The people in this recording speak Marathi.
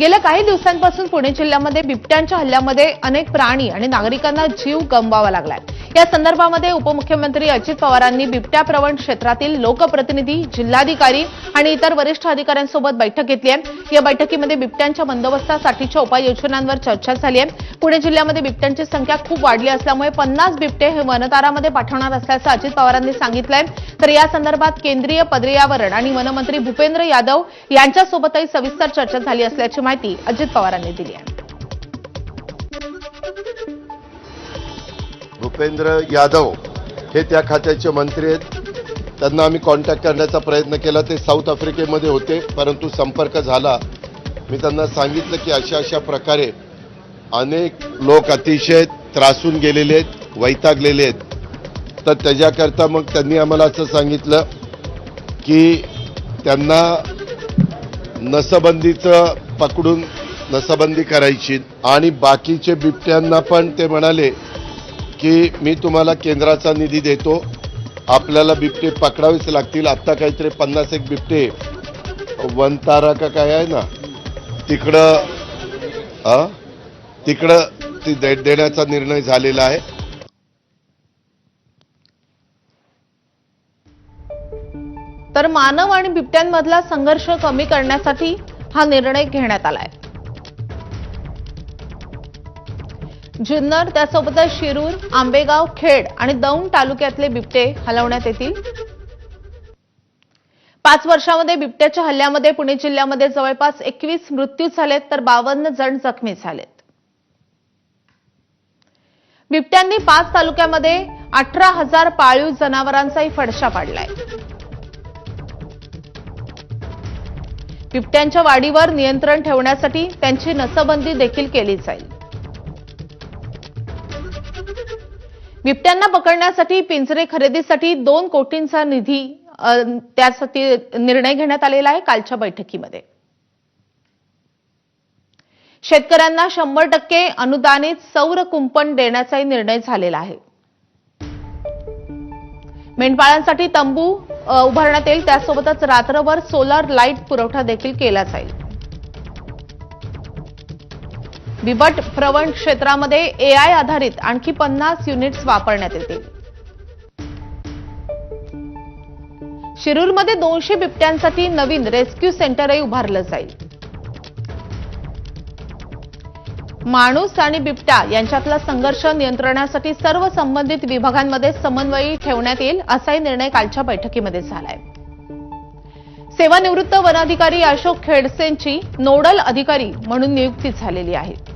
गेल्या काही दिवसांपासून पुणे जिल्ह्यामध्ये बिबट्यांच्या हल्ल्यामध्ये अनेक प्राणी आणि नागरिकांना जीव गमवावा लागलाय. या संदर्भामध्ये उपमुख्यमंत्री अजित पवारांनी बिबट्या प्रवण क्षेत्रातील लोकप्रतिनिधी जिल्हाधिकारी आणि इतर वरिष्ठ अधिकाऱ्यांसोबत बैठक घेतली आहे. या बैठकीमध्ये बिबट्यांच्या बंदोबस्तासाठीच्या उपाययोजनांवर चर्चा झाली आहे. पुणे जिल्ह्यामध्ये बिबट्यांची संख्या खूप वाढली असल्यामुळे पन्नास बिबटे हे वनतारामध्ये पाठवणार असल्याचं अजित पवारांनी सांगितलंय. तर या संदर्भात केंद्रीय पर्यावरण आणि वनमंत्री भूपेंद्र यादव यांच्यासोबतही सविस्तर चर्चा झाली असल्याची माहिती अजित पवारांनी दिली आहे. भूपेंद्र यादव हे त्या खात्याचे मंत्री आहेत. त्यांना आम्ही कॉन्टॅक्ट करण्याचा प्रयत्न केला. ते साऊथ आफ्रिकेमध्ये होते परंतु संपर्क झाला. मी त्यांना सांगितलं की अशा अशा प्रकारे अनेक लोक अतिशय त्रासून गेलेले आहेत वैतागलेले आहेत. तर त्याच्याकरता मग त्यांनी आम्हाला असं सांगितलं की त्यांना नसबंदीचं पकडून नसबंदी करायची आणि बाकीचे बिबट्यांना पण ते म्हणाले की मी तुम्हाला केंद्राचा निधी देतो. आपल्याला बिबटे पकडावेच लागतील. आत्ता काहीतरी पन्नास एक बिबटे. वनतारा का काय आहे ना? तिकडं तिकडं ती दे- देण्याचा निर्णय झालेला आहे. तर मानव आणि बिबट्यांमधला संघर्ष कमी करण्यासाठी हा निर्णय घेण्यात आला आहे जुन्नर त्यासोबतच शिरूर आंबेगाव खेड आणि दौंड तालुक्यातले बिबटे हलवण्यात येतील. पाच वर्षामध्ये बिबट्याच्या हल्ल्यामध्ये पुणे जिल्ह्यामध्ये जवळपास एकवीस मृत्यू झालेत तर बावन्न जण जखमी झालेत. बिबट्यांनी पाच तालुक्यामध्ये अठरा हजार पाळीव जनावरांचाही फडशा पाडलाय. बिबट्यांच्या वाढीवर नियंत्रण ठेवण्यासाठी त्यांची नसबंदी देखील केली जाईल. बिबट्यांना पकडण्यासाठी पिंजरे खरेदीसाठी दोन कोटींचा निधी त्यासाठी निर्णय घेण्यात आलेला आहे कालच्या बैठकीमध्ये. शेतकऱ्यांना शंभर टक्के अनुदानित सौर कुंपण देण्याचाही निर्णय झालेला आहे. मेंढपाळांसाठी तंबू उभारण्यात येईल. त्यासोबतच रात्रभर सोलर लाइट पुरवठा देखील केला जाईल. बिबट प्रवण क्षेत्रामध्ये एआय आधारित आणखी पन्नास युनिट्स वापरण्यात येतील. शिरूरमध्ये दोनशे बिबट्यांसाठी नवीन रेस्क्यू सेंटरही उभारलं जाईल. माणूस आणि बिबट्या यांच्यातला संघर्ष नियंत्रणासाठी सर्व संबंधित विभागांमध्ये समन्वयी ठेवण्यात येईल असाही निर्णय कालच्या बैठकीमध्ये झालाय. सेवानिवृत्त वनाधिकारी अशोक खेडसेंची नोडल अधिकारी म्हणून नियुक्ती झालेली आहे.